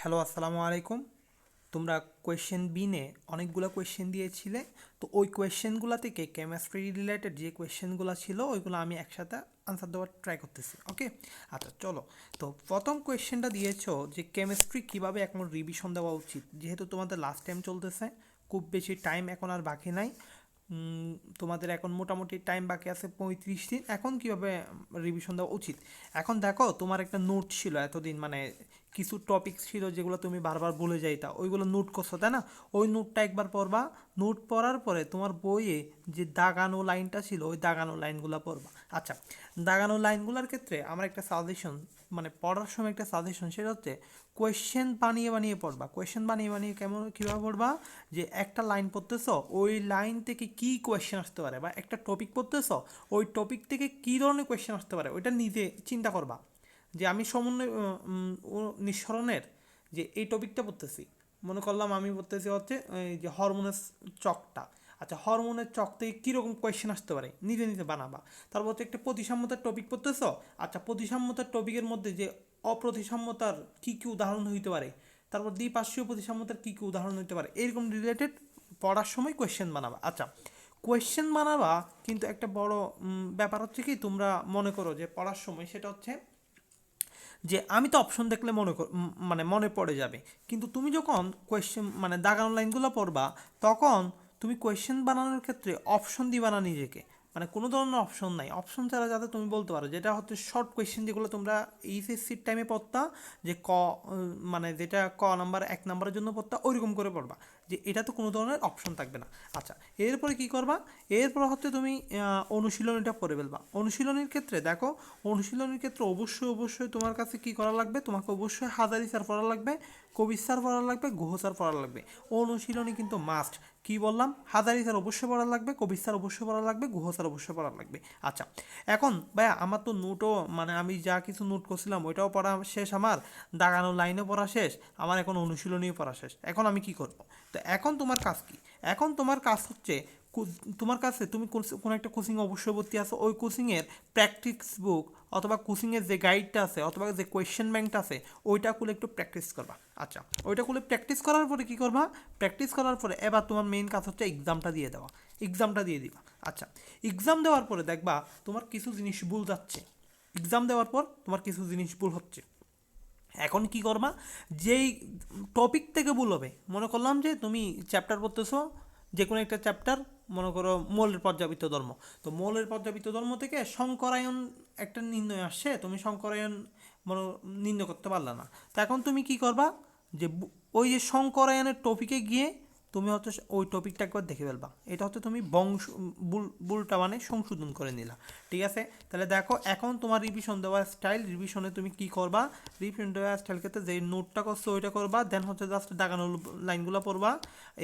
Hello আসসালামু আলাইকুম। তোমরা কোয়েশ্চেন বিনে অনেকগুলো কোয়েশ্চেন দিয়েছিলে। তো ওই কোয়েশ্চেনগুলো থেকে কেমিস্ট্রি রিলেটেড যে কোয়েশ্চেনগুলো ছিল, ওইগুলো আমি একসাথে আনসার দেওয়ার ট্রাই করতেছি ওকে আচ্ছা চলো। তো প্রথম কোয়েশ্চেনটা দিয়েছ যে কেমিস্ট্রি কীভাবে এখন রিভিশন দেওয়া উচিত। যেহেতু তোমাদের লাস্ট টাইম চলতেছে, খুব বেশি টাইম এখন আর বাকি নাই। তোমাদের এখন মোটামুটি টাইম বাকি আছে পঁয়ত্রিশ দিন। এখন কীভাবে রিভিশন দেওয়া উচিত? এখন দেখো, তোমার একটা নোট ছিল এতদিন মানে কিছু টপিক ছিল যেগুলো তুমি বারবার ভুলে যাইতা। ওইগুলো নোট করছ, তাই না? ওই নোটটা একবার পড়বা। নোট পড়ার পরে তোমার বইয়ে যে দাগানো লাইনটা ছিল, ওই দাগানো লাইনগুলো পড়বা। আচ্ছা দাগানো লাইনগুলোর ক্ষেত্রে আমার একটা সাজেশন মানে পড়ার সময় একটা সাজেশন সেটা হচ্ছে কোয়েশ্চেন বানিয়ে বানিয়ে পড়বা। কোয়েশ্চেন বানিয়ে বানিয়ে কেমন, কীভাবে পড়বা? যে একটা লাইন পড়তেছো, ওই লাইন থেকে কি কোয়েশ্চেন আসতে পারে? বা একটা টপিক পড়তেছো, ওই টপিক থেকে কী ধরনের কোয়েশ্চেন আসতে পারে? ওইটা নিজে চিন্তা করবা। যে আমি সমন্বয়, ও নিঃসরণের যে এই টপিকটা পড়তেছি, মনে করলাম আমি পড়তেছি হচ্ছে এই যে হরমোনের চকটা। আচ্ছা হরমোনের চক থেকে কীরকম কোয়েশ্চেন আসতে পারে? নিজে নিজে বানাবা। তারপর হচ্ছে একটা প্রতিসাম্যতার টপিক পড়তেছ? আচ্ছা প্রতিসাম্যতার টপিকের মধ্যে যে অপ্রতিসাম্যতার কী কী উদাহরণ হইতে পারে? তারপর দ্বিপার্শ্বীয় প্রতিসাম্যতার কী কী উদাহরণ হইতে পারে? এরকম রিলেটেড পড়ার সময় কোয়েশ্চেন বানাবা। আচ্ছা কোয়েশ্চেন বানাবা কিন্তু একটা বড় ব্যাপার হচ্ছে কি তোমরা মনে করো যে পড়ার সময় সেটা হচ্ছে যে আমি তো অপশন দেখলে মনে মানে মনে পড়ে যাবে। কিন্তু তুমি যখন কোয়েশ্চেন মানে দাগানো লাইনগুলো পড়বা, তখন তুমি কোয়েশ্চেন বানানোর ক্ষেত্রে অপশন দিবা না নিজেকে। মানে কোনো ধরনের অপশন নাই। অপশন ছাড়া যাতে তুমি বলতে পারো, যেটা হচ্ছে শর্ট কোয়েশ্চেন যেগুলো তোমরা এইচএসসির টাইমে পড়তা, যে ক মানে যেটা ক নাম্বার এক নাম্বারের জন্য পড়তা, ওইরকম করে পড়বা। যে এটা তো কোনো ধরনের অপশন থাকবে না। আচ্ছা এরপরে কি করবা? এরপর হচ্ছে তুমি অনুশীলনীটা পড়ে ফেলবা। অনুশীলনীর ক্ষেত্রে দেখো, অনুশীলনীর ক্ষেত্রে অবশ্যই অবশ্যই তোমার কাছে কি করা লাগবে? তোমাকে অবশ্যই হাজারি স্যার পড়া লাগবে কবির স্যার পড়া লাগবে, গুহ স্যার পড়া লাগবে। অনুশীলনী কিন্তু মাস্ট কি বললাম? হাজারি স্যার অবশ্যই পড়া লাগবে, কবির স্যার অবশ্যই পড়া লাগবে, গুহ স্যার অবশ্যই পড়া লাগবে। আচ্ছা এখন ভাইয়া আমার তো নোটও মানে আমি যা কিছু নোট করছিলাম ওইটাও পড়া শেষ আমার, দাগানো লাইনও পড়া শেষ, আমার এখন অনুশীলনীও পড়া শেষ। এখন আমি কি করব? তো এখন তোমার কাজ কি? এখন তোমার কাজ হচ্ছে তোমার কাছে তুমি কোন- একটা কোচিং অবশ্যই ভর্তি আছো, ওই কোচিংয়ের প্র্যাকটিস বুক অথবা কোচিংয়ের যে গাইডটা আছে অথবা যে কোয়েশ্চেন ব্যাংকটা আছে, ওইটা খুলে একটু প্র্যাকটিস করবা। আচ্ছা ওইটা খুলে প্র্যাকটিস করার পরে কী করবা? প্র্যাকটিস করার পরে এবার তোমার মেইন কাজ হচ্ছে এক্সামটা দিয়ে দেওয়া। এক্সামটা দিয়ে দিবা। আচ্ছা এক্সাম দেওয়ার পরে দেখবা তোমার কিছু জিনিস ভুল যাচ্ছে। এক্সাম দেওয়ার পর তোমার কিছু জিনিস ভুল হচ্ছে। এখন কি করবা? যেই টপিক থেকে ভুল হবে, মনে করলাম যে তুমি চ্যাপ্টার পড়তেছো যে কোনো একটা চ্যাপ্টার মনে করো, মৌলের পর্যাবৃত্ত ধর্ম। তো মৌলের পর্যাবৃত্ত ধর্ম থেকে শঙ্করায়ন একটা নির্ণয় আসছে, তুমি শঙ্করায়ন মনে নির্ণয় করতে পারলে না। তো এখন তুমি কি করবা? যে ওই যে শঙ্করায়নের টপিকে গিয়ে তুমি হয়তো ওই টপিকটা একবার দেখে ফেলবা। এটা হচ্ছে তুমি বংশ, বুল, বুলটা মানে সংশোধন করে নিলা। ঠিক আছে? তাহলে দেখো, এখন তোমার রিভিশন দেওয়ার স্টাইল রিভিশনে তুমি কি করবা? রিভিশন দেওয়ার স্টাইল ক্ষেত্রে যে নোটটা করছ, ওইটা করবা দেন হচ্ছে জাস্ট দাগানো লাইনগুলো পড়বা।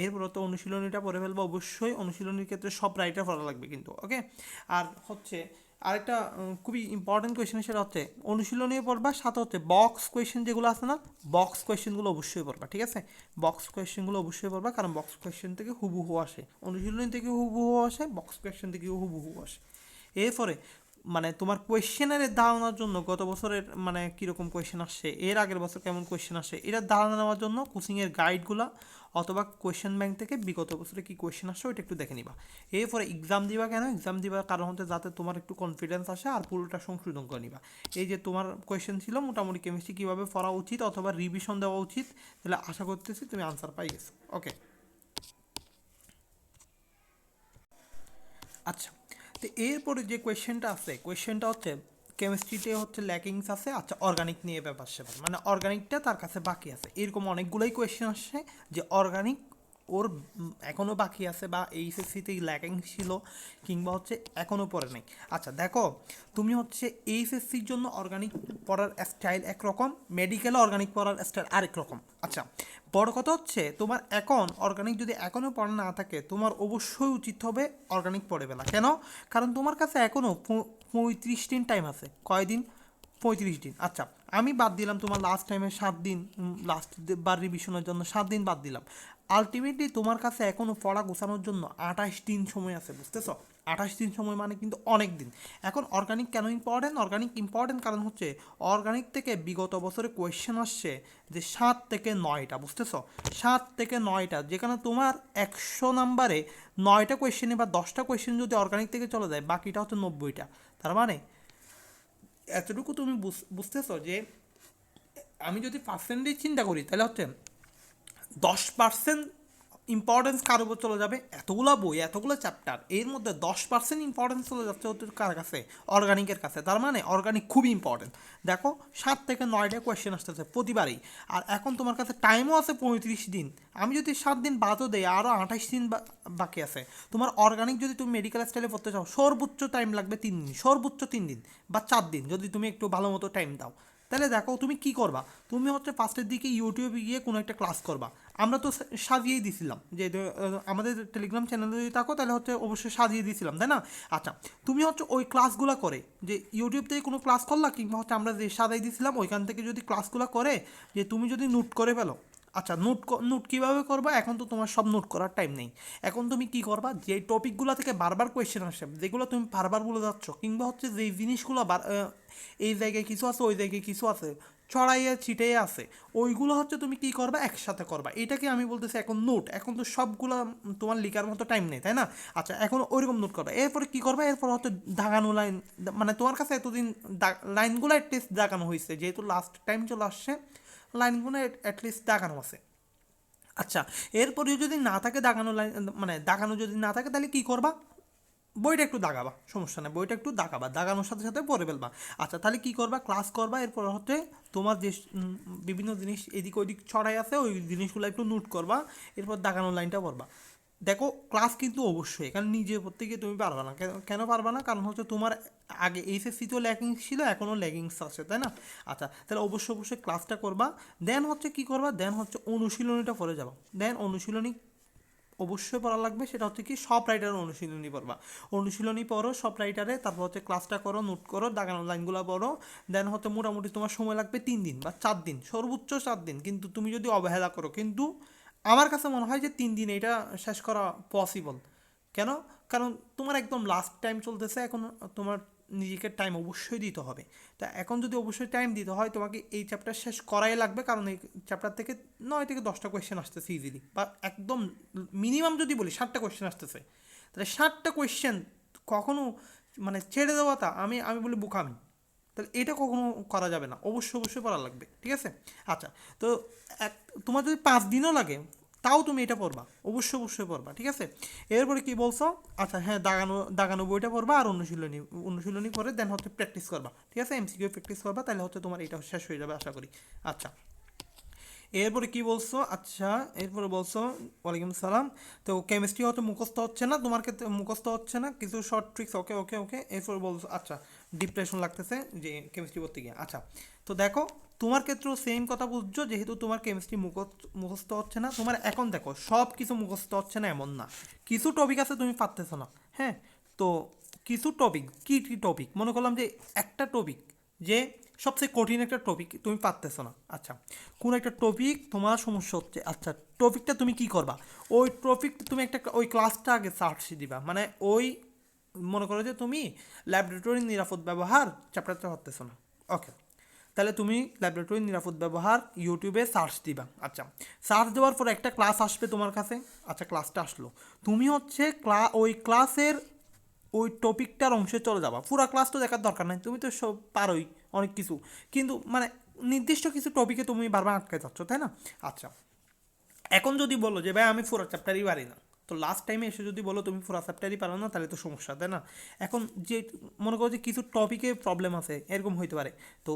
এরপর তো অনুশীলনীটা পড়ে ফেলবা। অবশ্যই অনুশীলনীর ক্ষেত্রে সব রাইটার পড়া লাগবে কিন্তু ওকে আর হচ্ছে আরেকটা খুবই ইম্পর্টেন্ট কোয়েশ্চেন সেটা হচ্ছে, অনুশীলনী পড়বা সাথে হচ্ছে বক্স কোয়েশ্চেন যেগুলো আছে না বক্স কোয়েশ্চেনগুলো অবশ্যই পড়বা, ঠিক আছে? বক্স কোয়েশ্চেনগুলো অবশ্যই পড়বা, কারণ বক্স কোয়েশ্চেন থেকে হুবহু আসে। অনুশীলনী থেকে হুবহু আসে বক্স কোয়েশ্চেন থেকে হুবহু আসে। এরপরে মানে তোমার কোয়েশ্চেনের ধারণার জন্য গত বছরের মানে কীরকম কোয়েশ্চেন আসছে, এর আগের বছর কেমন কোয়েশ্চেন আসে এটার ধারণা নেওয়ার জন্য কোচিংয়ের গাইডগুলো অথবা কোয়েশ্চেন ব্যাংক থেকে বিগত বছরে কি কোয়েশ্চেন আসছে ওইটা একটু দেখে নিবা। এরপরে এক্সাম দিবা কেন? এক্সাম দিবার কারণ হচ্ছে যাতে তোমার একটু কনফিডেন্স আসে আর পুরোটা সংশোধন করে নিবা। এই যে তোমার কোয়েশ্চেন ছিল, মোটামুটি কেমিস্ট্রি কীভাবে পড়া উচিত অথবা রিভিশন দেওয়া উচিত, তাহলে আশা করতেছি তুমি আনসার পাই গেছো। ওকে আচ্ছা তো এরপরে যে কোয়েশ্চেনটা আছে কোয়েশ্চেনটা হচ্ছে কেমিস্ট্রিতে হচ্ছে ল্যাকিংস আছে আচ্ছা অর্গানিক নিয়ে ব্যাপার সেপার মানে অর্গানিকটা তার কাছে বাকি আছে। এরকম অনেকগুলোই কোয়েশ্চেন আসছে যে অর্গানিক ওর এখনও বাকি আছে বা এইচএসসিতে ল্যাকিং ছিল কিংবা হচ্ছে এখনও পড়ে নেই। আচ্ছা দেখো, তুমি হচ্ছে এইচএসসির জন্য অর্গানিক পড়ার স্টাইল একরকম মেডিকেলে অর্গানিক পড়ার স্টাইল আরেক রকম। আচ্ছা বড় কথা হচ্ছে তোমার এখন অর্গানিক যদি এখনও পড়া না থাকে, তোমার অবশ্যই উচিত হবে অর্গানিক পড়ে ফেলা। কেন? কারণ তোমার কাছে এখনও পঁয়ত্রিশ দিন টাইম আছে। কয়দিন পঁয়ত্রিশ দিন। আচ্ছা আমি বাদ দিলাম তোমার লাস্ট টাইমে সাত দিন লাস্ট বার রিভিশনের জন্য সাত দিন বাদ দিলাম। আলটিমেটলি তোমার কাছে এখনও পড়া গোছানোর জন্য আঠাশ দিন সময় আছে, বুঝতেছো? আঠাশ দিন সময় মানে কিন্তু অনেক দিন। এখন অর্গানিক কেন ইম্পর্টেন্ট অর্গানিক ইম্পর্টেন্ট কারণ হচ্ছে অর্গানিক থেকে বিগত বছরে কোয়েশ্চেন আসছে যে সাত থেকে নয়টা, বুঝতেছ? সাত থেকে নয়টা, যেখানে তোমার একশো নাম্বারে নয়টা কোয়েশ্চেনে বা দশটা কোয়েশ্চেন যদি অর্গানিক থেকে চলে যায়, বাকিটা হচ্ছে নব্বইটা। তার মানে এতটুকু তুমি বুঝ- বুঝতেছো যে, আমি যদি পার্সেন্টেজ চিন্তা করি, তাহলে হচ্ছে দশ পার্সেন্ট ইম্পর্টেন্স কার উপর চলে যাবে? এতগুলো বই, এতগুলো চ্যাপ্টার এর মধ্যে দশ পার্সেন্ট ইম্পর্টেন্স চলে যাচ্ছে হচ্ছে কার কাছে? অর্গানিকের কাছে। তার মানে অর্গানিক খুবই ইম্পর্টেন্ট দেখো, সাত থেকে নয়টা কোয়েশ্চেন আসতেছে প্রতিবারই। আর এখন তোমার কাছে টাইমও আছে পঁয়ত্রিশ দিন। আমি যদি সাত দিন বাদও দেই আরও আঠাশ দিন বাকি আছে। তোমার অর্গানিক যদি তুমি মেডিকেল স্টাইলে পড়তে চাও, সর্বোচ্চ টাইম লাগবে তিন দিন, সর্বোচ্চ তিন দিন বা চার দিন, যদি তুমি একটু ভালো মতো টাইম দাও। তাহলে দেখো তুমি কি করবা? তুমি হচ্ছে ফার্স্টের দিকে ইউটিউবে গিয়ে কোনো একটা ক্লাস করবা। আমরা তো সাজিয়েই দিছিলাম। যে আমাদের টেলিগ্রাম চ্যানেলে যদি থাকো, তাহলে হচ্ছে অবশ্যই সাজিয়ে দিছিলাম, তাই না? আচ্ছা তুমি হচ্ছে ওই ক্লাসগুলো করে, যে ইউটিউব থেকে কোনো ক্লাস করলা, কিংবা হচ্ছে আমরা যে সাজাই দিছিলাম, ওইখান থেকে যদি ক্লাসগুলো করে, যে তুমি যদি নোট করে ফেলো আচ্ছা নোট নোট কীভাবে করবা? এখন তো তোমার সব নোট করার টাইম নেই। এখন তুমি কি করবা? যে টপিকগুলো থেকে বারবার কোয়েশ্চেন আসে, যেগুলো তুমি বারবার বলে যাচ্ছ, কিংবা হচ্ছে যেই জিনিসগুলো এই জায়গায় কিছু আছে, ওই জায়গায় কিছু আছে, ছড়াইয়ে ছিটাইয়ে আছে, ওইগুলো হচ্ছে তুমি কি করবা? একসাথে করবা। এটাকে আমি বলতেছি এখন নোট এখন তো সবগুলো তোমার লিখার মতো টাইম নেই, তাই না? আচ্ছা এখন ওইরকম নোট করবা। এরপরে কি করবা? এরপর হচ্ছে দাগানো লাইন মানে তোমার কাছে এতদিন লাইনগুলো অ্যাটলিস্ট দাগানো হয়েছে যেহেতু লাস্ট টাইম চলে আসছে। লাইনগুলো অ্যাটলিস্ট দাগানো আছে। আচ্ছা এরপরেও যদি না থাকে দাগানো লাইন মানে দাগানো যদি না থাকে, তাহলে কী করবা? বইটা একটু দাগাবা, সমস্যা নেই, বইটা একটু দাগাবা, দাগানোর সাথে সাথে পড়ে ফেলবা। আচ্ছা তাহলে কী করবা? ক্লাস করবা, এরপর হচ্ছে তোমার যে বিভিন্ন জিনিস এদিক ওদিক ছড়াই আছে, ওই জিনিসগুলো একটু নোট করবা, এরপর দাগানোর লাইনটা পড়বা। দেখো ক্লাস কিন্তু অবশ্যই এখানে নিজে গিয়ে তুমি পারবা না। কেন- পারবা না? কারণ হচ্ছে তোমার আগে এইচএসসিতেও ল্যাকিংস ছিল, এখনও ল্যাকিংস আছে, তাই না? আচ্ছা তাহলে অবশ্যই অবশ্যই ক্লাসটা করবা। দেন হচ্ছে কি করবা? দেন হচ্ছে অনুশীলনীটা পড়ে যাবা। দেন অনুশীলনী অবশ্যই পড়া লাগবে, সেটা হচ্ছে কি সব রাইটারের অনুশীলনী পড়বা। অনুশীলনী পড়ো সব রাইটারে তারপর হচ্ছে ক্লাসটা করো নোট করো, দাগানো লাইনগুলো পড়ো। দেন হচ্ছে মোটামুটি তোমার সময় লাগবে তিন দিন বা চার দিন, সর্বোচ্চ চার দিন। কিন্তু তুমি যদি অবহেলা করো, কিন্তু আমার কাছে মনে হয় যে তিন দিন এটা শেষ করা পসিবল কেন? কারণ তোমার একদম লাস্ট টাইম চলতেছে, এখন তোমার নিজেকে টাইম অবশ্যই দিতে হবে। তা এখন যদি অবশ্যই টাইম দিতে হয়, তোমাকে এই চ্যাপ্টার শেষ করাই লাগবে, কারণ এই চ্যাপ্টার থেকে নয় থেকে দশটা কোয়েশ্চেন আসতেছে ইজিলি বা একদম মিনিমাম যদি বলি ষাটটা কোয়েশ্চেন আসতেছে। তাহলে ষাটটা কোয়েশ্চেন কখনো মানে ছেড়ে দেওয়াটা আমি আমি বলি বোকামি। তাহলে এটা কখনো করা যাবে না। অবশ্যই অবশ্যই পড়া লাগবে, ঠিক আছে? আচ্ছা তো এক, তোমার যদি পাঁচ দিনও লাগে, তাও তুমি এটা পড়বা, অবশ্যই অবশ্যই পড়বা, ঠিক আছে? এরপরে কি বলছো? আচ্ছা হ্যাঁ দাগানো দাগানো বইটা পড়বা আর অনুশীলনী অনুশীলনী করে দেন হচ্ছে প্র্যাকটিস করবা, ঠিক আছে? এমসিকিউ প্র্যাকটিস করবা, তাহলে হচ্ছে তোমার এটা শেষ হয়ে যাবে, আশা করি। আচ্ছা এরপরে কি বলছো? আচ্ছা এরপরে বলছো, ওয়ালাইকুম সালাম তো কেমিস্ট্রি হয়তো মুখস্থ হচ্ছে না, তোমার ক্ষেত্রে মুখস্থ হচ্ছে না, কিছু শর্ট ট্রিক্স ওকে ওকে ওকে এরপর বলছো আচ্ছা ডিপ্রেশন লাগতেছে যে কেমিস্ট্রি পড়তে গিয়ে। আচ্ছা তো দেখো, তোমার ক্ষেত্রেও সেম কথা বুঝছ, যেহেতু তোমার কেমিস্ট্রি মুখস্থ হচ্ছে না। তোমার এখন দেখো সব কিছু মুখস্থ হচ্ছে না এমন না। কিছু টপিক আছে তুমি পারতেছো না হ্যাঁ? তো কিছু টপিক কী কী টপিক মনে করলাম যে একটা টপিক যে সবচেয়ে কঠিন একটা টপিক তুমি পারতেছো না। আচ্ছা কোনো একটা টপিক তোমার সমস্যা হচ্ছে। আচ্ছা টপিকটা তুমি কি করবা? ওই টপিক তুমি একটা, ওই ক্লাসটা আগে সার্চ দিবা। মানে ওই মনে করো যে তুমি ল্যাবরেটরির নিরাপদ ব্যবহার চ্যাপ্টারটা পারতেছো না। ওকে তাহলে তুমি ল্যাবরেটরির নিরাপদ ব্যবহার ইউটিউবে সার্চ দিবা। আচ্ছা সার্চ দেওয়ার পর একটা ক্লাস আসবে তোমার কাছে? আচ্ছা ক্লাসটা আসলো। তুমি হচ্ছে ক্লা, ওই ক্লাসের ওই টপিকটার অংশে চলে যাবা। পুরো ক্লাস তো দেখার দরকার নাই, তুমি তো সব পারোই অনেক কিছু। কিন্তু মানে নির্দিষ্ট কিছু টপিকে তুমি বারবার আটকে যাচ্ছ, তাই না? আচ্ছা এখন যদি বলো যে, ভাই, আমি পুরো চ্যাপ্টারই পারি না। তো লাস্ট টাইমে এসে যদি বলো তুমি পুরো চ্যাপ্টারই পারো না, তাহলে তো সমস্যা, তাই না? এখন যে মনে করো যে কিছু টপিকে প্রবলেম আছে, এরকম হইতে পারে। তো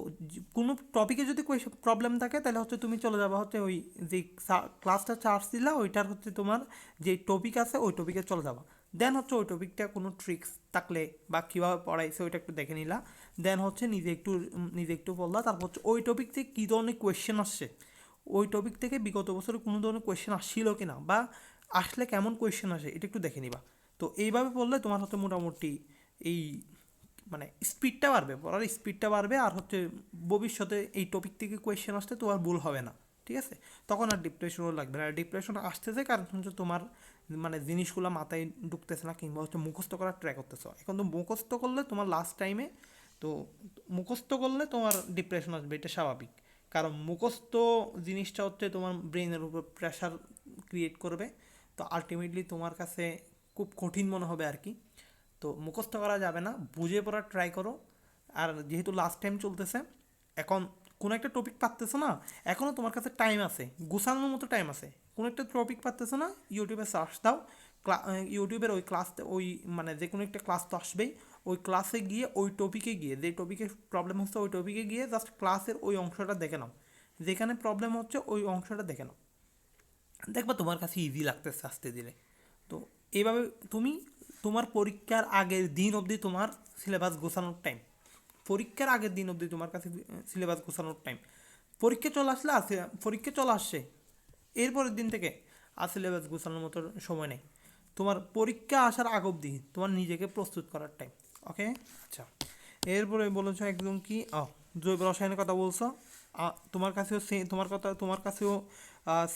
কোনো টপিকে যদি প্রবলেম থাকে, তাহলে হচ্ছে তুমি চলে যাবা হচ্ছে ওই যে ক্লাসটা চার্জ দিলা, ওইটার হচ্ছে তোমার যে টপিক আছে, ওই টপিকে চলে যাবা। দেন হচ্ছে ওই টপিকটা কোনো ট্রিক্স থাকলে বা কীভাবে পড়াইছে, ওইটা একটু দেখে নিলা। দেন হচ্ছে নিজে একটু নিজে একটু বললা। তারপর হচ্ছে ওই টপিক থেকে কী ধরনের কোয়েশ্চেন আসছে? ওই টপিক থেকে বিগত বছরে কোনো ধরনের কোয়েশ্চেন আসছিল কি না বা আসলে কেমন কোয়েশ্চেন আসে, এটা একটু দেখে নিবা। তো এইভাবে পড়লে তোমার হচ্ছে মোটামুটি এই মানে স্পিডটা বাড়বে, পড়ার স্পিডটা বাড়বে আর হচ্ছে ভবিষ্যতে এই টপিক থেকে কোয়েশ্চেন আসতে তোমার ভুল হবে না, ঠিক আছে? তখন আর ডিপ্রেশনও লাগবে না। ডিপ্রেশন আসতেছে কারণ হচ্ছে তোমার মানে জিনিসগুলো মাথায় ঢুকতেছে না কিংবা হচ্ছে মুখস্থ করার ট্রাই করতেছো এখন তো মুখস্থ করলে তোমার লাস্ট টাইমে তো মুখস্থ করলে তোমার ডিপ্রেশন আসবে, এটা স্বাভাবিক। কারণ মুখস্থ জিনিসটা হচ্ছে তোমার ব্রেনের উপর প্রেশার ক্রিয়েট করবে। তো আলটিমেটলি তোমার কাছে খুব কঠিন মনে হবে আর কি। তো মুখস্থ করা যাবে না, বুঝে পড়ার ট্রাই করো। আর যেহেতু লাস্ট টাইম চলতেছে, এখন কোনো একটা টপিক পাচ্তেছো না এখনও তোমার কাছে টাইম আছে, গুছানোর মতো টাইম আছে। কোনো একটা টপিক পাচ্তেছো না ইউটিউবে সার্চ দাও ইউটিউবের ওই ক্লাস ওই মানে যে কোনো একটা ক্লাস তো আসবেই, ওই ক্লাসে গিয়ে ওই টপিকে গিয়ে, যে টপিকের প্রবলেম হচ্ছে ওই টপিকে গিয়ে জাস্ট ক্লাসের ওই অংশটা দেখে নাও। যেখানে প্রবলেম হচ্ছে ওই অংশটা দেখে নাও। দেখবা তোমার কাছে ইজি লাগতেছে আসতে দিলে। তো এইভাবে তুমি তোমার পরীক্ষার আগের দিন অবধি তোমার সিলেবাস গোছানোর টাইম পরীক্ষার আগের দিন অবধি তোমার কাছে সিলেবাস গোছানোর টাইম পরীক্ষা চলে আসলে আসে পরীক্ষা চলে আসছে। এরপরের দিন থেকে আর সিলেবাস গোছানোর মতো সময় নেই। তোমার পরীক্ষা আসার আগ অবধি তোমার নিজেকে প্রস্তুত করার টাইম ওকে আচ্ছা এরপরে বলেছ একদম কি? জৈব রসায়নের কথা বলছো। তোমার কাছেও সে তোমার কথা, তোমার কাছেও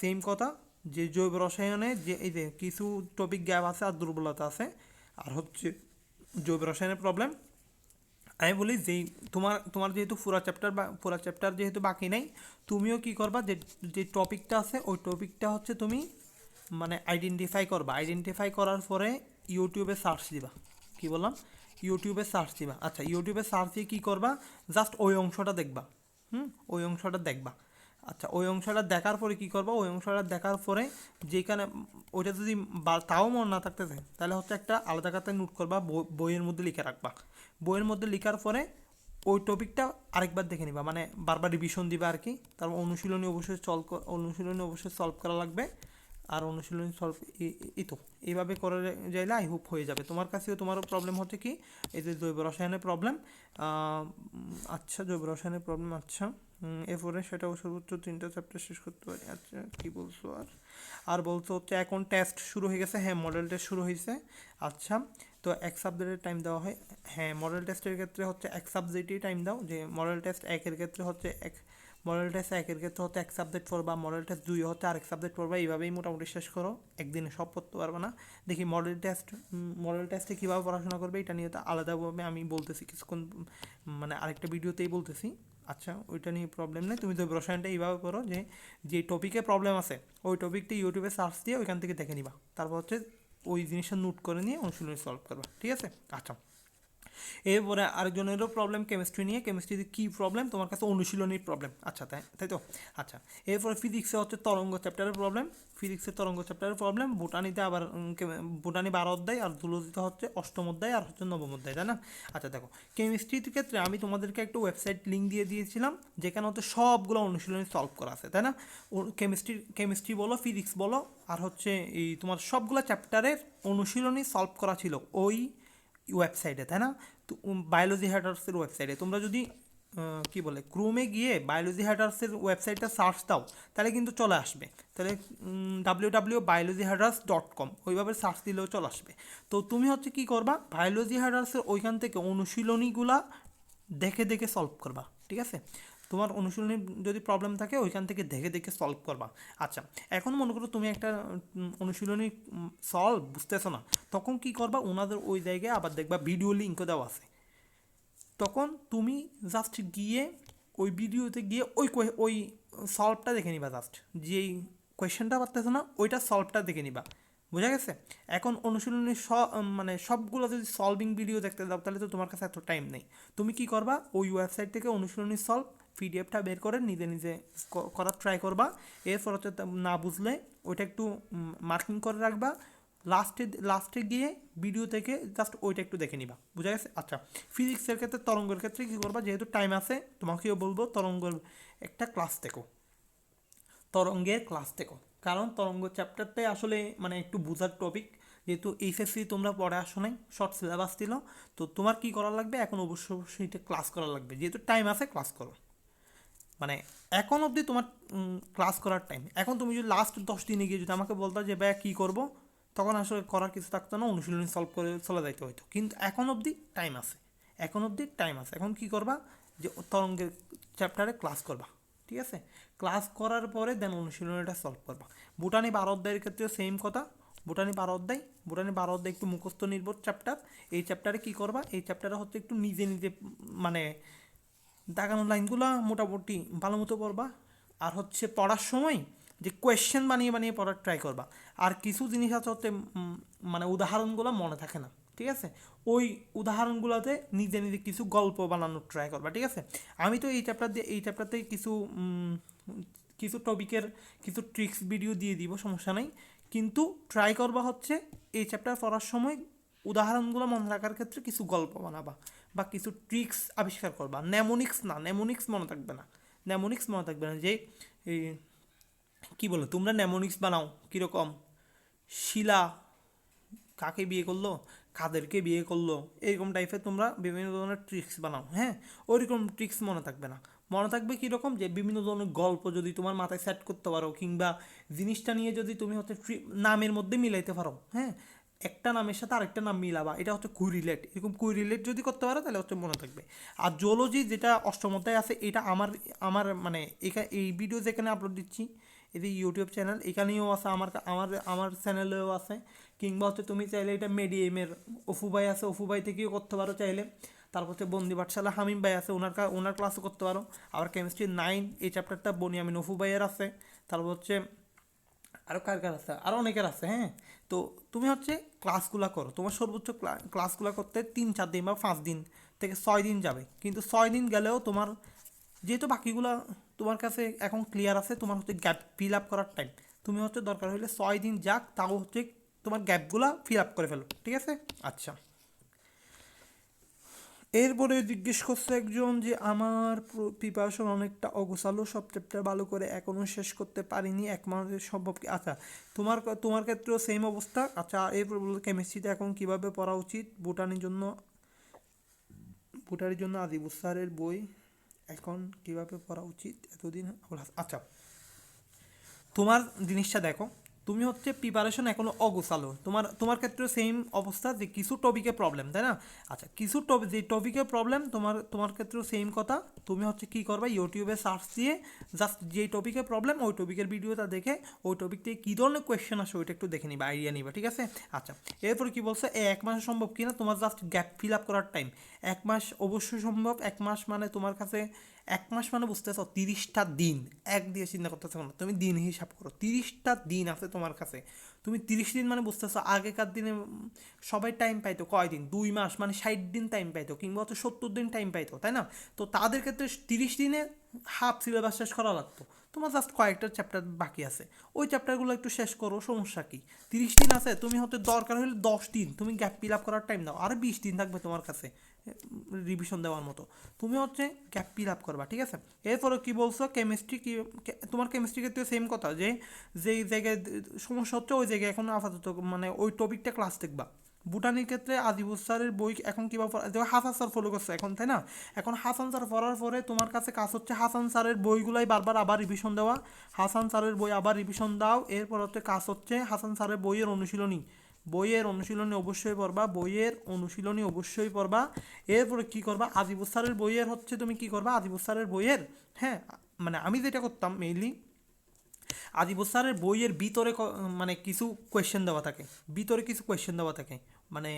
সেম কথা। যে জৈব রসায়নে যে এই যে কিছু টপিক গ্যাপ আছে আর দুর্বলতা আছে, আর হচ্ছে জৈব রসায়নের প্রবলেম আমি বলি যেই তোমার তোমার যেহেতু পুরা চ্যাপ্টার বা, পুরা চ্যাপ্টার যেহেতু বাকি নেই, তুমিও কি করবা যে যে টপিকটা আছে, ওই টপিকটা হচ্ছে তুমি মানে আইডেন্টিফাই করবা। আইডেন্টিফাই করার পরে ইউটিউবে সার্চ দিবা। কি বললাম? ইউটিউবে সার্চ দিবা। আচ্ছা ইউটিউবে সার্চ দিয়ে কী করবা? জাস্ট ওই অংশটা দেখবা। হুম? ওই অংশটা দেখবা। আচ্ছা ওই অংশটা দেখার পরে কি করব? ওই অংশটা দেখার পরে যেখানে ওইটা যদি তাও মন না থাকতে চায় তাহলে হচ্ছে একটা আলাদা খাতায় নোট করবা, বই- বইয়ের মধ্যে লিখে রাখবা। বইয়ের মধ্যে লিখার পরে ওই টপিকটা আরেকবার দেখে নিবা মানে বারবার রিভিশন দিবা আর কি। তারপর অনুশীলনী অবশ্যই সলভ অনুশীলনী অবশ্যই সলভ করা লাগবে। আর অনুশীলনী সলভ এই তো, এইভাবে করে যাইলে আই হোপ হয়ে যাবে। তোমার কাছেও তোমারও প্রবলেম হচ্ছে কি? এই যে জৈব রসায়নের প্রবলেম আচ্ছা জৈব রসায়নের প্রবলেম আচ্ছা এরপরে সেটাও সর্বোচ্চ তিনটা চ্যাপ্টার শেষ করতে পারি। আচ্ছা কী বলছো আর? আর বলছো হচ্ছে এখন টেস্ট শুরু হয়ে গেছে হ্যাঁ মডেল টেস্ট শুরু হয়েছে আচ্ছা তো এক সাবজেক্টের টাইম দেওয়া হয় হ্যাঁ মডেল টেস্টের ক্ষেত্রে হচ্ছে এক সাবজেক্টেই টাইম দাও, যে মডেল টেস্ট একের ক্ষেত্রে হচ্ছে এক মডেল টেস্ট একের ক্ষেত্রে হচ্ছে এক সাবজেক্ট পড়বা মডেল টেস্ট দুই হতে আরেক সাবজেক্ট পড়বা, এইভাবেই মোটামুটি শেষ করো। একদিনে সব পড়তে পারবে না। দেখি মডেল টেস্ট মডেল টেস্টে কীভাবে পড়াশোনা করবে এটা নিয়ে তো আলাদাভাবে আমি বলতেছি, কিছুক্ষণ মানে আরেকটা ভিডিওতেই বলতেছি। আচ্ছা ওইটা নিয়ে প্রবলেম নেই। তুমি তো রসায়নটা এইভাবে করো যে যে টপিকে প্রবলেম আছে, ওই টপিকটা ইউটিউবে সার্চ দিয়ে ওইখান থেকে দেখে নিবা। তারপর হচ্ছে ওই জিনিসটা নোট করে নিয়ে অনুশীলনী সলভ করবা। ঠিক আছে? আচ্ছা। এরপরে আরেকজনেরও প্রবলেম কেমিস্ট্রি নিয়ে কেমিস্ট্রিতে কী প্রবলেম তোমার কাছে অনুশীলনীর প্রবলেম আচ্ছা তাই তাই তো? আচ্ছা এরপরে ফিজিক্সে হচ্ছে তরঙ্গ চ্যাপ্টারের প্রবলেম ফিজিক্সের তরঙ্গ চ্যাপ্টারের প্রবলেম বুটানিতে আবার বুটানি বারো অধ্যায়, আর জুলজিতে হচ্ছে অষ্টম অধ্যায়, আর হচ্ছে নবম অধ্যায়, তাই না? আচ্ছা দেখো কেমিস্ট্রির ক্ষেত্রে আমি তোমাদেরকে একটা ওয়েবসাইট লিঙ্ক দিয়ে দিয়েছিলাম, যেখানে হচ্ছে সবগুলো অনুশীলনী সলভ করা আছে, তাই না? কেমিস্ট্রি কেমিস্ট্রি বলো ফিজিক্স বলো, আর হচ্ছে এই তোমার সবগুলো চ্যাপ্টারের অনুশীলনী সলভ করা ছিল ওই ওয়েবসাইটে তাই না? তো বায়োলজি হ্যাটার্সের ওয়েবসাইটে তোমরা যদি কি বলে ক্রোমে গিয়ে বায়োলজি হ্যাটার্সের ওয়েবসাইটটা সার্চ দাও, তাহলে কিন্তু চলে আসবে। তাহলে W W biology haters dot com ওইভাবে সার্চ দিলেও চলে আসবে। তো তুমি হচ্ছে কি করবা? বায়োলজি হ্যাটার্সের ওইখান থেকে অনুশীলনীগুলা দেখে দেখে সলভ করবা, ঠিক আছে? তোমার অনুশীলনী যদি প্রবলেম থাকে, ওইখান থেকে দেখে দেখে সলভ করবা। আচ্ছা এখন মনে করো তুমি একটা অনুশীলনী সলভ বুঝতেছো না, তখন কি করবা? ওনাদের ওই জায়গায় আবার দেখবা ভিডিও লিঙ্কও দেওয়া আছে। তখন তুমি জাস্ট গিয়ে ওই ভিডিওতে গিয়ে ওই ওই সলভটা দেখে নিবা জাস্ট যেই কোয়েশ্চেনটা পারতেছো না, ওইটা সলভটা দেখে নিবা। বোঝা গেছে? এখন অনুশীলনী স মানে সবগুলো যদি সলভিং ভিডিও দেখতে যাও, তাহলে তো তোমার কাছে এত টাইম নেই। তুমি কি করবা? ওই ওয়েবসাইট থেকে অনুশীলনী সলভ পিডিএফটা বের করে নিজে নিজে করার ট্রাই করবা। এরপর হচ্ছে না বুঝলে ওইটা একটু মার্কিং করে রাখবা। লাস্টে লাস্টে গিয়ে ভিডিও থেকে জাস্ট ওইটা একটু দেখে নিবা। বুঝা গেছে? আচ্ছা ফিজিক্সের ক্ষেত্রে, তরঙ্গের ক্ষেত্রে কী করবা? যেহেতু টাইম আছে, তোমাকেও বলব তরঙ্গের একটা ক্লাস দেখো। তরঙ্গের ক্লাস দেখো। কারণ তরঙ্গ চ্যাপ্টারটাই আসলে মানে একটু বোঝার টপিক যেহেতু এইচএসসি তোমরা পড়ে আসো নাই শর্ট সিলেবাস ছিল। তো তোমার কি করা লাগবে? এখন অবশ্যই এটা ক্লাস করা লাগবে। যেহেতু টাইম আছে ক্লাস করো। মানে এখন অবধি তোমার ক্লাস করার টাইম এখন তুমি যদি লাস্ট দশ দিনে গিয়ে যদি আমাকে বলতো যে, ভাইয়া, কী করব? তখন আসলে করার কিছু থাকতো না, অনুশীলনী সলভ করে চলে যাইতে হইতো। কিন্তু এখন অবধি টাইম আছে। এখন অবধি টাইম আছে। এখন কি করবা? যে, তরঙ্গের চ্যাপ্টারে ক্লাস করবা। ঠিক আছে? ক্লাস করার পরে দেন অনুশীলনীটা সলভ করবা। বুটানি বারো অধ্যায়ের ক্ষেত্রে সেম কথা। বুটানি বারো অধ্যায়। বুটানি বারো অধ্যায় একটু মুখস্থ নির্ভর চ্যাপ্টার এই চ্যাপ্টারে কি করবা? এই চ্যাপ্টারে হচ্ছে একটু নিজে নিজে মানে দাগানো লাইনগুলো মোটামুটি ভালো মতো পড়বা। আর হচ্ছে পড়ার সময় যে কোয়েশ্চেন বানিয়ে বানিয়ে পড়ার ট্রাই করবা। আর কিছু জিনিস আছে হচ্ছে মানে উদাহরণগুলো মনে থাকে না, ঠিক আছে? ওই উদাহরণগুলোতে নিজে নিজে কিছু গল্প বানানোর ট্রাই করবা, ঠিক আছে? আমি তো এই চ্যাপ্টার দিয়ে, এই চ্যাপ্টারতে কিছু কিছু টপিকের কিছু ট্রিক্স ভিডিও দিয়ে দিব, সমস্যা নেই। কিন্তু ট্রাই করবা হচ্ছে এই চ্যাপ্টার পড়ার সময় উদাহরণগুলো মনে রাখার ক্ষেত্রে কিছু গল্প বানাবা। বা কিছু ট্রিক্স আবিষ্কার করবা। নেমোনিক্স না নেমোনিক্স মনে থাকবে না। নেমোনিক্স মনে থাকবে না যে কী বলো, তোমরা নেমোনিক্স বানাও, কীরকম? শিলা কাকে বিয়ে করল? কাদেরকে বিয়ে করল? এরকম টাইপের তোমরা বিভিন্ন ধরনের ট্রিক্স বানাও হ্যাঁ? ওইরকম ট্রিক্স মনে থাকবে না। মনে থাকবে কীরকম যে, বিভিন্ন ধরনের গল্প যদি তোমার মাথায় সেট করতে পারো, কিংবা জিনিসটা নিয়ে যদি তুমি হচ্ছে নামের মধ্যে মিলাইতে পারো হ্যাঁ? একটা নামের সাথে আরেকটা নাম মিলাবা। এটা হচ্ছে কুইরিলেট। এরকম কুইরিলেট যদি করতে পারো, তাহলে হচ্ছে মনে থাকবে। আর জোলজি যেটা অষ্টম অধ্যায় আছে, এটা আমার আমার মানে এখা, এই ভিডিও যেখানে আপলোড দিচ্ছি, এই যে ইউটিউব চ্যানেল এখানেও আছে, আমার আমার আমার চ্যানেলেও আছে। কিংবা হচ্ছে তুমি চাইলে এটা মেডিএমের অফু ভাই আছে, অফু ভাই থেকেও করতে পারো চাইলে। তারপর হচ্ছে বন্দি পাঠশালা হামিম ভাই আছে, ওনার ওনার ক্লাসও করতে পারো। আবার কেমিস্ট্রি নাইন এই চ্যাপ্টারটা বনিয়ামিন অফু ভাইয়ের আছে। তারপর হচ্ছে আরও কার কার আছে? আরও অনেকের আছে হ্যাঁ? তো তুমি হচ্ছে ক্লাসগুলো করো। তোমার সর্বোচ্চ ক্লা- ক্লাসগুলো করতে তিন, চার দিন বা পাঁচ দিন থেকে ছয় দিন যাবে। কিন্তু ছয় দিন গেলেও তোমার যেহেতু বাকিগুলো তোমার কাছে এখন ক্লিয়ার আছে, তোমার হচ্ছে গ্যাপ ফিল আপ করার টাইম তুমি হচ্ছে দরকার হলে ছয় দিন যাক, তাও হচ্ছে তোমার গ্যাপগুলো ফিল আপ করে ফেলো, ঠিক আছে? আচ্ছা। এরপরে জিজ্ঞেস করছে একজন যে, আমার প্রিপারেশন অনেকটা অগোছালো সব চ্যাপ্টার ভালো করে এখনও শেষ করতে পারিনি এক মাসের সম্ভব কি? আচ্ছা তোমার তোমার ক্ষেত্রেও সেম অবস্থা। আচ্ছা এরপর বলল কেমিস্ট্রিতে এখন কীভাবে পড়া উচিত? ভুটানির জন্য ভুটানির জন্য আদিবুস স্যারের বই এখন কীভাবে পড়া উচিত? এতদিন আচ্ছা তোমার জিনিসটা দেখো। তুমি হচ্ছে প্রিপারেশন এখনও অগোছালো। তোমার তোমার ক্ষেত্রে সেম অবস্থা যে কিছু টপিকে প্রবলেম তাই না? আচ্ছা কিছু টপিক যে টপিকে প্রবলেম তোমার তোমার ক্ষেত্রেও সেম কথা। তুমি হচ্ছে কি করবা ইউটিউবে সার্চ দিয়ে জাস্ট যেই টপিকে প্রবলেম ওই টপিকের ভিডিওটা দেখে, ওই টপিক থেকে কী ধরনের কোয়েশ্চেন আসে, ওইটা একটু দেখে নিবা আইডিয়া নিবা, ঠিক আছে? আচ্ছা এরপর কি বলছে এই এক মাস সম্ভব কিনা? তোমার জাস্ট গ্যাপ ফিল আপ করার টাইম এক মাস অবশ্যই সম্ভব, এক মাস মানে তোমার কাছে এক মাস মানে বুঝতেছো, তিরিশটা দিন। এক দিয়ে চিন্তা করতেছো না, তুমি দিন হিসাব করো। তিরিশটা দিন আছে তোমার কাছে। তুমি তিরিশ দিন মানে বুঝতেছো, আগেকার দিনে সবাই টাইম পাইতো কয় দিন? দুই মাস মানে ষাট দিন টাইম পাইতো, কিংবা হচ্ছে সত্তর দিন টাইম পাইতো, তাই না? তো তাদের ক্ষেত্রে তিরিশ দিনে হাফ সিলেবাস শেষ করা লাগতো। তোমার জাস্ট কয়েকটা চ্যাপ্টার বাকি আছে। ওই চ্যাপ্টারগুলো একটু শেষ করো, সমস্যা কি? তিরিশ দিন আছে, তুমি হয়তো দরকার হলে দশ দিন, তুমি গ্যাপ ফিল আপ করার টাইম দাও। আর বিশ দিন থাকবে তোমার কাছে। রিভিশন দেওয়ার মতো। তুমি হচ্ছে গ্যাপ ফিল আপ করবা, ঠিক আছে? এরপরে কি বলছো কেমিস্ট্রি কি তোমার কেমিস্ট্রি ক্ষেত্রে সেম কথা, যে যেই জায়গায় সমস্যা হচ্ছে ওই জায়গায় এখন আপাতত মানে ওই টপিকটা ক্লাস দেখবা। বুটানির ক্ষেত্রে আদিবুস স্যারের বই এখন কীভাবে যেমন হাসান স্যার ফলো করছে এখন, তাই না? এখন হাসান স্যার পড়ার পরে তোমার কাছে কাজ হচ্ছে হাসান স্যারের বইগুলাই বারবার আবার রিভিশন দেওয়া। হাসান স্যারের বই আবার রিভিশন দাও, এরপর হচ্ছে কাজ হচ্ছে হাসান স্যারের বইয়ের অনুশীলনী। বইয়ের অনুশীলনী অবশ্যই পড়বা, বইয়ের অনুশীলনী অবশ্যই পড়বা। এরপরে কি করবা? আজিবুস স্যারের বইয়ের হচ্ছে তুমি কি করবা? আজিবুস স্যারের বইয়ের হ্যাঁ মানে আমি যেটা করতাম মেইনলি আদিবুস স্যারের বইয়ের ভিতরে মানে কিছু কোয়েশ্চেন দেওয়া থাকে। ভিতরে কিছু কোয়েশ্চেন দেওয়া থাকে। মানে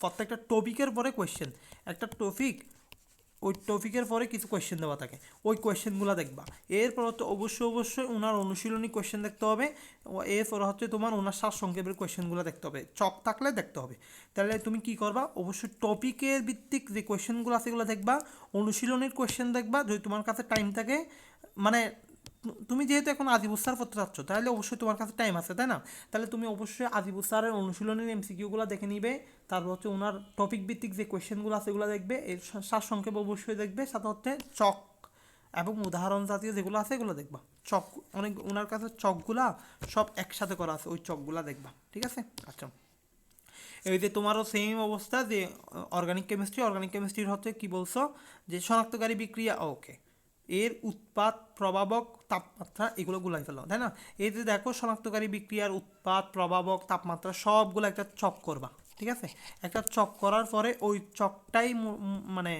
প্রত্যেকটা টপিকের পরে কোয়েশ্চেন একটা টপিক ওই টপিকের পরে কিছু কোয়েশ্চেন দেওয়া থাকে। ওই কোয়েশ্চেনগুলো দেখবা। এরপর হচ্ছে অবশ্যই অবশ্যই ওনার অনুশীলনী কোয়েশ্চেন দেখতে হবে। এরপর হচ্ছে তোমার ওনার সার সংক্ষেপের কোয়েশ্চেনগুলো দেখতে হবে। চক থাকলে দেখতে হবে। তাহলে তুমি কি করবা? অবশ্যই টপিকের ভিত্তিক যে কোয়েশ্চেনগুলো আছে সেগুলো দেখবা। অনুশীলনীর কোয়েশ্চেন দেখবা। যদি তোমার কাছে টাইম থাকে মানে তুমি যেহেতু এখন আজিবুস স্যার পড়তে চাচ্ছ, তাহলে অবশ্যই তোমার কাছে টাইম আছে, তাই না? তাহলে তুমি অবশ্যই আজিবুস স্যারের অনুশীলনের এমসিকিউগুলো দেখে নিবে, তারপর হচ্ছে ওনার টপিক ভিত্তিক যে কোয়েশ্চেনগুলো আছে সেগুলো দেখবে, এর সা- সার সংক্ষেপ অবশ্যই দেখবে, সাথে হচ্ছে চক এবং উদাহরণ জাতীয় যেগুলো আছে এগুলো দেখবা। চক, অনেক, ওনার কাছে চকগুলা সব একসাথে করা আছে, ওই চকগুলা দেখবা, ঠিক আছে? আচ্ছা। এই যে তোমারও সেম অবস্থা যে অর্গানিক কেমিস্ট্রি অর্গানিক কেমিস্ট্রির হচ্ছে কি বলছো? যে শনাক্তকারী বিক্রিয়া ওকে এর উৎপাদ প্রভাবক তাপমাত্রা, এগুলো গুলাই ফেলো, তাই না? এই যে দেখো, শনাক্তকারী বিক্রিয়ার উৎপাদ প্রভাবক, তাপমাত্রা, সবগুলো একটা চক করবা, ঠিক আছে? একটা চক করার পরে ওই চকটাই মানে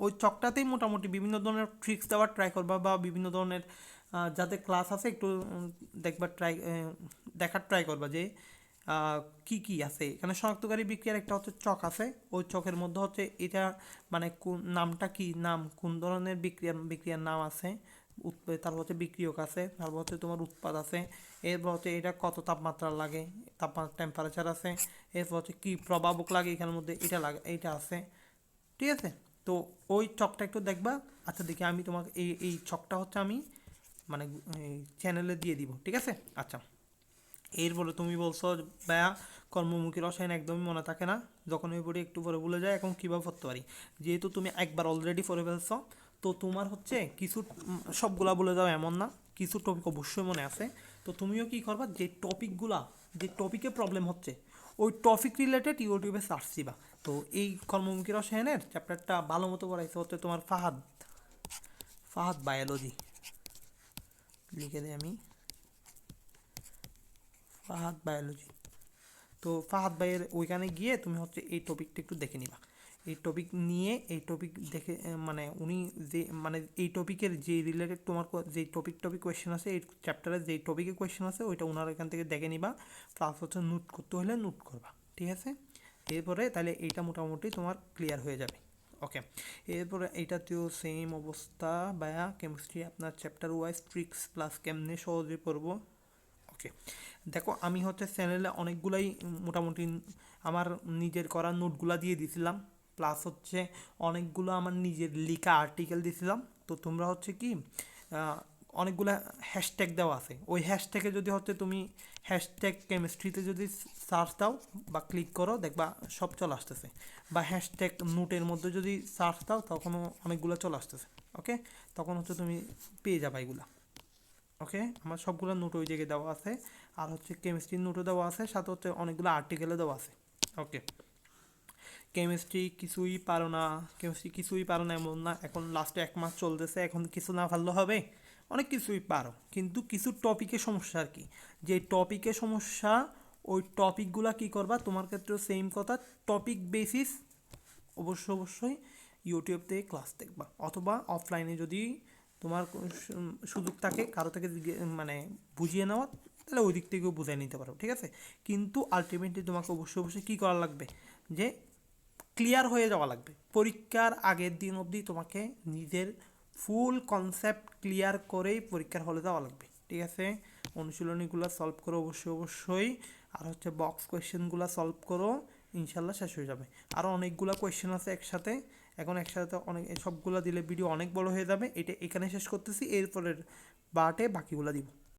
ওই চকটাতেই মোটামুটি বিভিন্ন ধরনের ট্রিক্স দেওয়ার ট্রাই করবা বা বিভিন্ন ধরনের যাতে ক্লাস আছে একটু দেখবার ট্রাই দেখার ট্রাই করবা যে কি কি আছে? এখানে শনাক্তকারী বিক্রিয়ার একটা হচ্ছে চক আছে। ওই চকের মধ্যে হচ্ছে এটা মানে কোন নামটা কি নাম? কোন ধরনের বিক্রিয়া, বিক্রিয়ার নাম আছে? তারপর হচ্ছে বিক্রিয়ক আছে, তারপর হচ্ছে তোমার উৎপাদ আছে, এরপর হচ্ছে এটা কত তাপমাত্রা লাগে, তাপমাত্রা টেম্পারেচার আছে, এরপর হচ্ছে কি প্রভাবক লাগে, এখানের মধ্যে এটা লাগে এইটা আছে। ঠিক আছে? তো ওই চকটা একটু দেখবা। আচ্ছা দেখি আমি তোমাকে এই এই চকটা হচ্ছে আমি মানে চ্যানেলে দিয়ে দিব। ঠিক আছে? আচ্ছা। এরপরে তুমি বলছো যে, ভাইয়া কর্মমুখী রসায়ন একদমই মনে থাকে না। যখন ওই বডি একটু পরে ভুলে যায় এখন কীভাবে পড়তে পারি? যেহেতু তুমি একবার অলরেডি পড়ে ফেলছো তো তোমার হচ্ছে কিছু সবগুলা বলে যাও এমন না। কিছু টপিক অবশ্যই মনে আছে। তো তুমিও কি করবা যে টপিকগুলা যে টপিকে প্রবলেম হচ্ছে ওই টপিক রিলেটেড ইউটিউবে সার্চ দিবা। তো এই কর্মমুখী রসায়নের চ্যাপ্টারটা ভালো মতো পড়াইছে হচ্ছে তোমার ফাহাদ ফাহাদ বায়োলজি লিখে দিই আমি। ফাহাদ বায়োলজি। তো ফাহাদ ভাইয়ের ওইখানে গিয়ে তুমি হচ্ছে এই টপিকটা একটু দেখে নিবা। এই টপিক নিয়ে, এই টপিক দেখে মানে উনি যে মানে এই টপিকের যে রিলেটেড তোমার যে টপিক টপিক কোয়েশ্চেন আছে, এই চ্যাপ্টারে যে টপিকে কোয়েশ্চেন আছে, ওইটা ওনার এখান থেকে দেখে নিবা। প্লাস হচ্ছে নোট করতে হলে নোট করবা, ঠিক আছে? এরপরে তাহলে এইটা মোটামুটি তোমার ক্লিয়ার হয়ে যাবে। ওকে এরপরে এইটাতেও সেম অবস্থা বায়া কেমিস্ট্রি আপনার চ্যাপ্টার ওয়াইজ ট্রিক্স প্লাস কেমনে সহজে পড়ব ওকে দেখো, আমি হচ্ছে চ্যানেলে অনেকগুলাই মোটামুটি আমার নিজের করা নোটগুলা দিয়ে দিছিলাম প্লাস হচ্ছে অনেকগুলো আমার নিজের লেখা আর্টিকেল দিছিলাম। তো তোমরা হচ্ছে কি অনেকগুলা হ্যাশট্যাগ দেওয়া আছে। ওই হ্যাশট্যাগে যদি হচ্ছে তুমি হ্যাশট্যাগ কেমিস্ট্রিতে যদি সার্চ দাও বা ক্লিক করো, দেখবা সব চলে আসতেছে। বা হ্যাশট্যাগ নোটের মধ্যে যদি সার্চ দাও, তখনও অনেকগুলো চলে আসতেছে। ওকে তখন হচ্ছে তুমি পেয়ে যাবা এগুলা। ওকে? আমার সবগুলো নোট ওই জায়গায় দেওয়া আছে। আর হচ্ছে কেমিস্ট্রির নোটও দেওয়া আছে, সাথে হচ্ছে অনেকগুলো আর্টিকেলও দেওয়া আছে। ওকে? কেমিস্ট্রি কিছুই পারো না কেমিস্ট্রি কিছুই পারো না এমন না, এখন লাস্টে এক মাস চলতেছে, এখন কিছু না পারলে হবে। অনেক কিছুই পারো, কিন্তু কিছু টপিকে সমস্যা আর কি। যে টপিকে সমস্যা, ওই টপিকগুলা কি করবা? তোমার ক্ষেত্রেও সেম কথা টপিক বেসিস অবশ্য অবশ্যই ইউটিউব থেকে ক্লাস দেখবা। অথবা অফলাইনে যদি তোমার কোনো সু- সুযোগ থাকে কারও থেকে মানে বুঝিয়ে নেওয়া তাহলে ওই দিক থেকেও বুঝিয়ে নিতে পারো, ঠিক আছে? কিন্তু আলটিমেটলি তোমাকে অবশ্যই অবশ্যই কী করা লাগবে? যে ক্লিয়ার হয়ে যাওয়া লাগবে। পরীক্ষার আগের দিন অবধি তোমাকে নিজের ফুল কনসেপ্ট ক্লিয়ার করেই পরীক্ষার হলে যাওয়া লাগবে, ঠিক আছে? অনুশীলনীগুলো সলভ করো অবশ্যই অবশ্যই। আর হচ্ছে বক্স কোয়েশ্চেনগুলো সলভ করো, ইনশাল্লাহ শেষ হয়ে যাবে। আরও অনেকগুলো কোয়েশ্চেন আছে একসাথে। এখন একসাথে অনেক, সবগুলো দিলে ভিডিও অনেক বড় হয়ে যাবে। এটা এখানে শেষ করতেছি, এরপরের বাটে বাকিগুলো দিব।